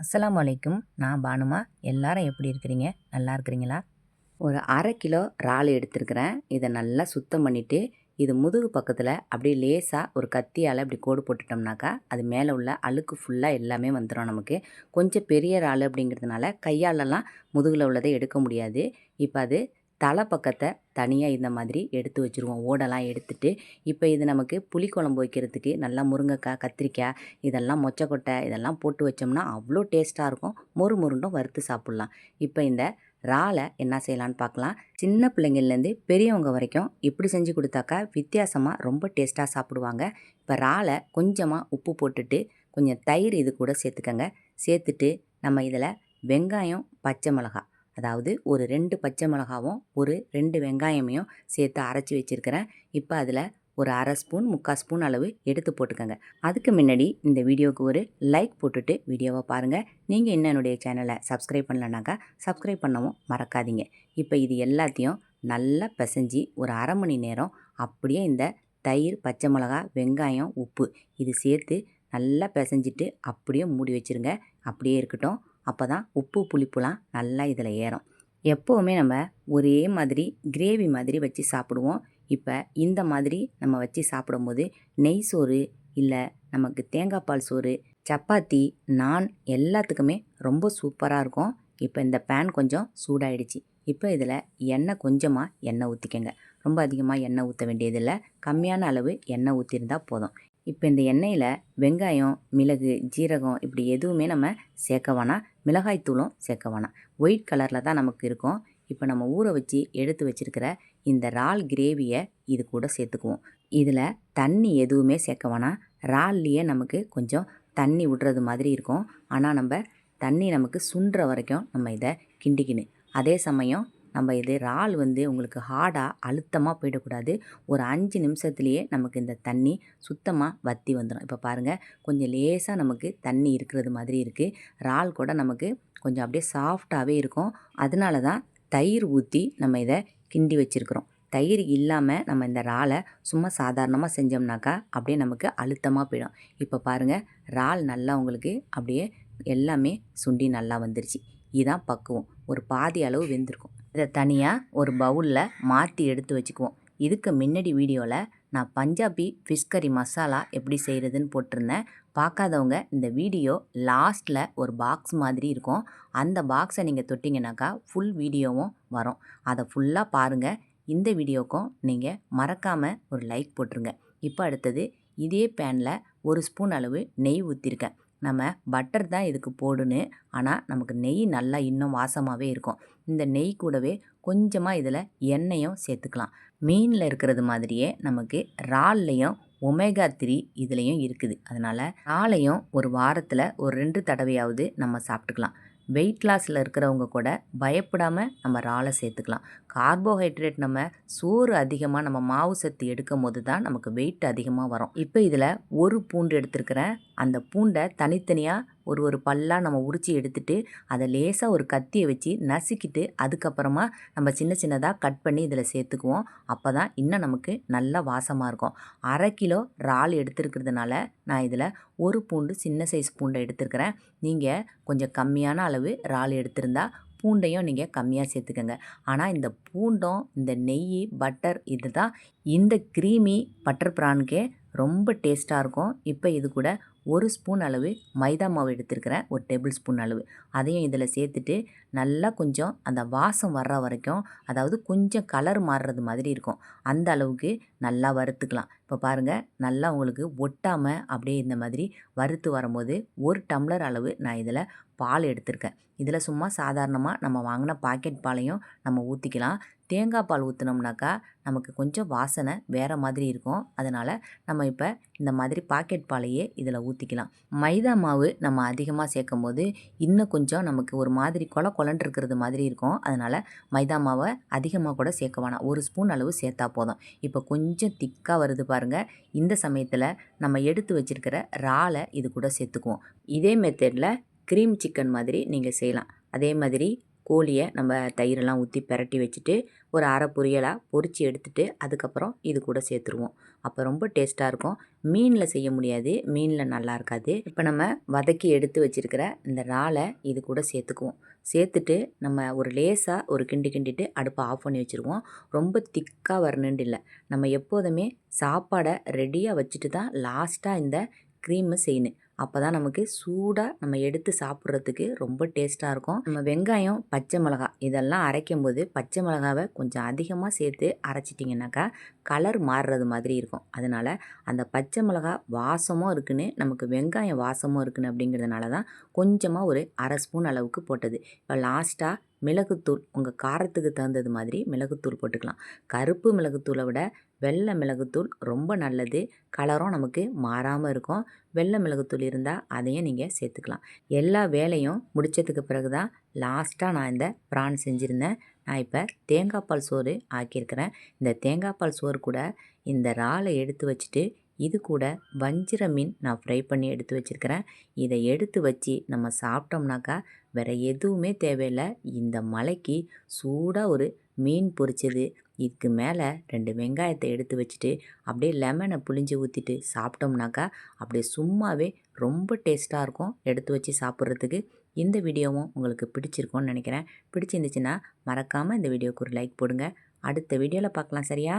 அஸ்லாம் வலைக்கும் நான் பானுமா. எல்லாரும் எப்படி இருக்கிறீங்க? நல்லா இருக்கிறீங்களா? ஒரு அரை கிலோ இறால் எடுத்துருக்கிறேன். இதை நல்லா சுத்தம் பண்ணிவிட்டு இது முதுகு பக்கத்தில் அப்படியே லேசாக ஒரு கத்தியால் இப்படி கோடு போட்டுட்டோம்னாக்கா அது மேலே உள்ள அழுக்கு ஃபுல்லாக எல்லாமே வந்துடும் நமக்கு. கொஞ்சம் பெரிய இறால் அப்படிங்கிறதுனால கையாலெல்லாம் முதுகில் உள்ளதை எடுக்க முடியாது. இப்போ அது தலை பக்கத்தை தனியாக இந்த மாதிரி எடுத்து வச்சுருவோம். ஓடெல்லாம் எடுத்துட்டு இப்போ இது நமக்கு புளிக்குழம்பு வைக்கிறதுக்கு நல்லா முருங்கைக்காய் கத்திரிக்காய் இதெல்லாம் மொச்சக்கொட்டை இதெல்லாம் போட்டு வச்சோம்னா அவ்வளோ டேஸ்ட்டாக இருக்கும். மொறு மொருண்டும் வறுத்து சாப்பிட்லாம். இப்போ இந்த இறாலை என்ன செய்யலான்னு பார்க்கலாம். சின்ன பிள்ளைங்கள்லேருந்து பெரியவங்க வரைக்கும் இப்படி செஞ்சு கொடுத்தாக்கா வித்தியாசமாக ரொம்ப டேஸ்ட்டாக சாப்பிடுவாங்க. இப்போ இறாலை கொஞ்சமாக உப்பு போட்டுட்டு கொஞ்சம் தயிர் இது கூட சேர்த்துக்கங்க. சேர்த்துட்டு நம்ம இதில் வெங்காயம் பச்சை மிளகாய் அதாவது ஒரு ரெண்டு பச்சை மிளகாவும் ஒரு ரெண்டு வெங்காயமையும் சேர்த்து அரைச்சி வச்சுருக்கிறேன். இப்போ அதில் ஒரு அரை ஸ்பூன் முக்கால் ஸ்பூன் அளவு எடுத்து போட்டுக்கோங்க. அதுக்கு முன்னாடி இந்த வீடியோவுக்கு ஒரு லைக் போட்டுட்டு வீடியோவை பாருங்கள் நீங்கள் இன்னும் என்னுடைய சேனலை சப்ஸ்கிரைப் பண்ணலனாக்கா சப்ஸ்கிரைப் பண்ணவும் மறக்காதீங்க. இப்போ இது எல்லாத்தையும் நல்லா பிசைஞ்சி ஒரு அரை மணி நேரம் அப்படியே இந்த தயிர் பச்சை மிளகா வெங்காயம் உப்பு இது சேர்த்து நல்லா பிசைஞ்சிட்டு அப்படியே மூடி வச்சுருங்க. அப்படியே இருக்கட்டும். அப்போ தான் உப்பு புளிப்புலாம் நல்லா இதில் ஏறும். எப்போவுமே நம்ம ஒரே மாதிரி கிரேவி மாதிரி வச்சு சாப்பிடுவோம். இப்போ இந்த மாதிரி நம்ம வச்சு சாப்பிடும்போது நெய் சோறு இல்லை நமக்கு தேங்காய் பால் சோறு சப்பாத்தி நான் எல்லாத்துக்குமே ரொம்ப சூப்பராக இருக்கும். இப்போ இந்த பேன் கொஞ்சம் சூடாயிடுச்சு. இப்போ இதில் எண்ணெய் கொஞ்சமாக எண்ணெய் ஊற்றிக்கங்க ரொம்ப அதிகமாக எண்ணெய் ஊற்ற வேண்டியதில்லை. கம்மியான அளவு எண்ணெய் ஊற்றிருந்தா போதும். இப்போ இந்த எண்ணெயில் வெங்காயம் மிளகு ஜீரகம் இப்படி எதுவுமே நம்ம சேர்க்க வேணாம். மிளகாய்த்தூளும் சேர்க்க வேணாம். ஒயிட் கலரில் தான் நமக்கு இருக்கும். இப்போ நம்ம ஊற வச்சு எடுத்து வச்சுருக்கிற இந்த இறால் கிரேவியை இது கூட சேர்த்துக்குவோம். இதில் தண்ணி எதுவுமே சேர்க்க வேணாம். இறால்லையே நமக்கு கொஞ்சம் தண்ணி விடுறது மாதிரி இருக்கும். ஆனால் நம்ம தண்ணி நமக்கு சுன்ற வரைக்கும் நம்ம இதை கிண்டிக்கணும். அதே சமயம் நம்ம இது இறால் வந்து உங்களுக்கு ஹார்டாக அழுத்தமாக போயிடக்கூடாது. ஒரு அஞ்சு நிமிஷத்துலேயே நமக்கு இந்த தண்ணி சுத்தமாக வற்றி வந்துடும் இப்போ பாருங்கள் கொஞ்சம் லேசாக நமக்கு தண்ணி இருக்கிறது மாதிரி இருக்குது இறால் கூட நமக்கு கொஞ்சம் அப்படியே சாஃப்டாகவே இருக்கும். அதனால தான் தயிர் ஊற்றி நம்ம இதை கிண்டி வச்சுருக்குறோம். தயிர் இல்லாமல் நம்ம இந்த இறாலை சும்மா சாதாரணமாக செஞ்சோம்னாக்கா அப்படியே நமக்கு அழுத்தமாக போயிடும். இப்போ பாருங்கள் இறால் நல்லா உங்களுக்கு அப்படியே எல்லாமே சுண்டி நல்லா வந்துருச்சு. இதுதான் பக்குவம். ஒரு பாதி அளவு வெந்திருக்கும். இதை தனியாக ஒரு பவுலில் மாற்றி எடுத்து வச்சுக்குவோம். இதுக்கு முன்னாடி வீடியோவில் நான் பஞ்சாபி ஃபிஷ் கறி மசாலா எப்படி செய்கிறதுன்னு போட்டிருந்தேன். பார்க்காதவங்க இந்த வீடியோ லாஸ்ட்டில் ஒரு பாக்ஸ் மாதிரி இருக்கும். அந்த பாக்ஸை நீங்கள் தொட்டிங்கனாக்கா ஃபுல் வீடியோவும் வரும். அதை ஃபுல்லாக பாருங்கள் இந்த வீடியோக்கும் நீங்கள் மறக்காமல் ஒரு லைக் போட்டுருங்க. இப்போ அடுத்தது இதே பேனில் ஒரு ஸ்பூன் அளவு நெய் ஊற்றிருக்கேன் நம்ம பட்டர் தான் இதுக்கு போடுன்னு ஆனால் நமக்கு நெய் நல்லா இன்னும் வாசமாகவே இருக்கும். இந்த நெய் கூடவே கொஞ்சமாக இதில் எண்ணெயும் சேர்த்துக்கலாம். மீனில் இருக்கிறது மாதிரியே நமக்கு இறால்லையும் ஒமேகா த்ரீ இதுலேயும் இருக்குது. அதனால் இறாலையும் ஒரு வாரத்தில் ஒரு ரெண்டு தடவையாவது நம்ம சாப்பிட்டுக்கலாம். வெயிட் லாஸில் இருக்கிறவங்க கூட பயப்படாமல் நம்ம இறாலை சேர்த்துக்கலாம். கார்போஹைட்ரேட் நம்ம சோறு அதிகமாக நம்ம மாவு சத்து எடுக்கும் போது தான் நமக்கு வெயிட் அதிகமாக வரும். இப்போ இதில் ஒரு பூண்டு எடுத்துருக்கிறேன். அந்த பூண்டை தனித்தனியாக ஒரு ஒரு பல்லாக நம்ம உரித்து எடுத்துட்டு அதை லேசாக ஒரு கத்தியை வச்சு நசுக்கிட்டு அதுக்கப்புறமா நம்ம சின்ன சின்னதாக கட் பண்ணி இதில் சேர்த்துக்குவோம். அப்போ தான் இன்னும் நமக்கு நல்ல வாசமாக இருக்கும். அரை கிலோ இறால் எடுத்துருக்கிறதுனால நான் இதில் ஒரு பூண்டு சின்ன சைஸ் பூண்டை எடுத்துருக்கிறேன். நீங்கள் கொஞ்சம் கம்மியான அளவு இறால் எடுத்திருந்தா பூண்டையும் நீங்கள் கம்மியாக சேர்த்துக்கோங்க. ஆனால் இந்த பூண்டும் இந்த நெய் பட்டர் இது தான் இந்த க்ரீமி பட்டர் ப்ரானுக்கே ரொம்ப டேஸ்ட்டாக இருக்கும். இப்போ இது கூட ஒரு ஸ்பூன் அளவு மைதா மாவு எடுத்துருக்கிறேன். ஒரு டேபிள் ஸ்பூன் அளவு. அதையும் இதில் சேர்த்துட்டு நல்லா கொஞ்சம் அந்த வாசம் வர்ற வரைக்கும் அதாவது கொஞ்சம் கலர் மாறுறது மாதிரி இருக்கும். அந்த அளவுக்கு நல்லா வறுத்துக்கலாம். இப்போ பாருங்கள் நல்லா உங்களுக்கு ஒட்டாமல் அப்படியே இந்த மாதிரி வறுத்து வரும்போது ஒரு டம்ளர் அளவு நான் இதில் பால் எடுத்திருக்கேன். இதில் சும்மா சாதாரணமாக நம்ம வாங்கின பாக்கெட் பாலையும் நம்ம ஊற்றிக்கலாம் தேங்காய் பால் ஊற்றினோம்னாக்கா நமக்கு கொஞ்சம் வாசனை வேறு மாதிரி இருக்கும். அதனால் நம்ம இப்போ இந்த மாதிரி பாக்கெட் பாலையே இதில் ஊற்றிக்கலாம் மைதா மாவு நம்ம அதிகமாக சேர்க்கும் போது இன்னும் கொஞ்சம் நமக்கு ஒரு மாதிரி கொல கொலன்னு இருக்கிறது மாதிரி இருக்கும். அதனால் மைதா மாவை அதிகமாக கூட சேர்க்க வேணாம். ஒரு ஸ்பூன் அளவு சேர்த்தா போதும். இப்போ கொஞ்சம் திக்காக வருது பாருங்கள் இந்த சமயத்தில் நம்ம எடுத்து வச்சுருக்கிற இறாலை இது கூட சேர்த்துக்குவோம். இதே மெத்தடில் க்ரீம் சிக்கன் மாதிரி நீங்கள் செய்யலாம். அதே மாதிரி கோழியை நம்ம தயிரெல்லாம் ஊற்றி பிரட்டி வச்சுட்டு ஒரு அரை பொரியலாக பொறிச்சு எடுத்துட்டு அதுக்கப்புறம் இது கூட சேர்த்துருவோம். அப்போ ரொம்ப டேஸ்ட்டாக இருக்கும். மீனில் செய்ய முடியாது. மீனில் நல்லா இருக்காது. இப்போ நம்ம வதக்கி எடுத்து வச்சுருக்கிற இந்த இறாலை இது கூட சேர்த்துக்குவோம். சேர்த்துட்டு நம்ம ஒரு லேசாக ஒரு கிண்டி கிண்டிட்டு அடுப்பை ஆஃப் பண்ணி வச்சுருவோம். ரொம்ப திக்காக வரணுன்னு இல்லை. நம்ம எப்போதுமே சாப்பாடை ரெடியாக வச்சுட்டு தான் லாஸ்ட்டாக இந்த க்ரீமை செய்யணும். அப்போ தான் நமக்கு சூடாக நம்ம எடுத்து சாப்பிட்றதுக்கு ரொம்ப டேஸ்ட்டாக இருக்கும். நம்ம வெங்காயம் பச்சை மிளகா இதெல்லாம் அரைக்கும் போது பச்சை மிளகாவை கொஞ்சம் அதிகமாக சேர்த்து அரைச்சிட்டிங்கனாக்கா கலர் மாறுறது மாதிரி இருக்கும். அதனால் அந்த பச்சை மிளகா வாசமும் இருக்குன்னு நமக்கு வெங்காயம் வாசமும் இருக்குன்னு அப்படிங்கிறதுனால தான் கொஞ்சமாக ஒரு அரை ஸ்பூன் அளவுக்கு போட்டது. இப்போ லாஸ்ட்டாக மிளகுத்தூள் உங்கள் காரத்துக்கு தகுந்தது மாதிரி மிளகுத்தூள் போட்டுக்கலாம். கருப்பு மிளகுத்தூளை விட வெள்ளை மிளகுத்தூள் ரொம்ப நல்லது. கலரும் நமக்கு மாறாமல் இருக்கும். வெள்ளை மிளகுத்தூள் இருந்தால் அதையும் நீங்கள் சேர்த்துக்கலாம். எல்லா வேலையும் முடித்ததுக்கு பிறகு தான் லாஸ்ட்டாக நான் இந்த ப்ரான் செஞ்சுருந்தேன். நான் இப்போ தேங்காய் பால் சோறு ஆக்கியிருக்கிறேன். இந்த தேங்காய் பால் சோறு கூட இந்த இறாலை எடுத்து வச்சுட்டு இது கூட வஞ்சிர மீன் நான் ஃப்ரை பண்ணி எடுத்து வச்சுருக்கிறேன். இதை எடுத்து வச்சு நம்ம சாப்பிட்டோம்னாக்கா வேறு எதுவுமே தேவையில்லை. இந்த மலைக்கு சூடாக ஒரு மீன் பொரிச்சது. இதுக்கு மேலே ரெண்டு வெங்காயத்தை எடுத்து வச்சுட்டு அப்படியே லெமனை புளிஞ்சு ஊற்றிட்டு சாப்பிட்டோம்னாக்கா அப்படியே சும்மாவே ரொம்ப டேஸ்ட்டாக இருக்கும் எடுத்து வச்சு சாப்பிட்றதுக்கு. இந்த வீடியோவும் உங்களுக்கு பிடிச்சிருக்கோன்னு நினைக்கிறேன். பிடிச்சிருந்துச்சுன்னா மறக்காமல் இந்த வீடியோவுக்கு ஒரு லைக் போடுங்க. அடுத்த வீடியோவில் பார்க்கலாம் சரியா?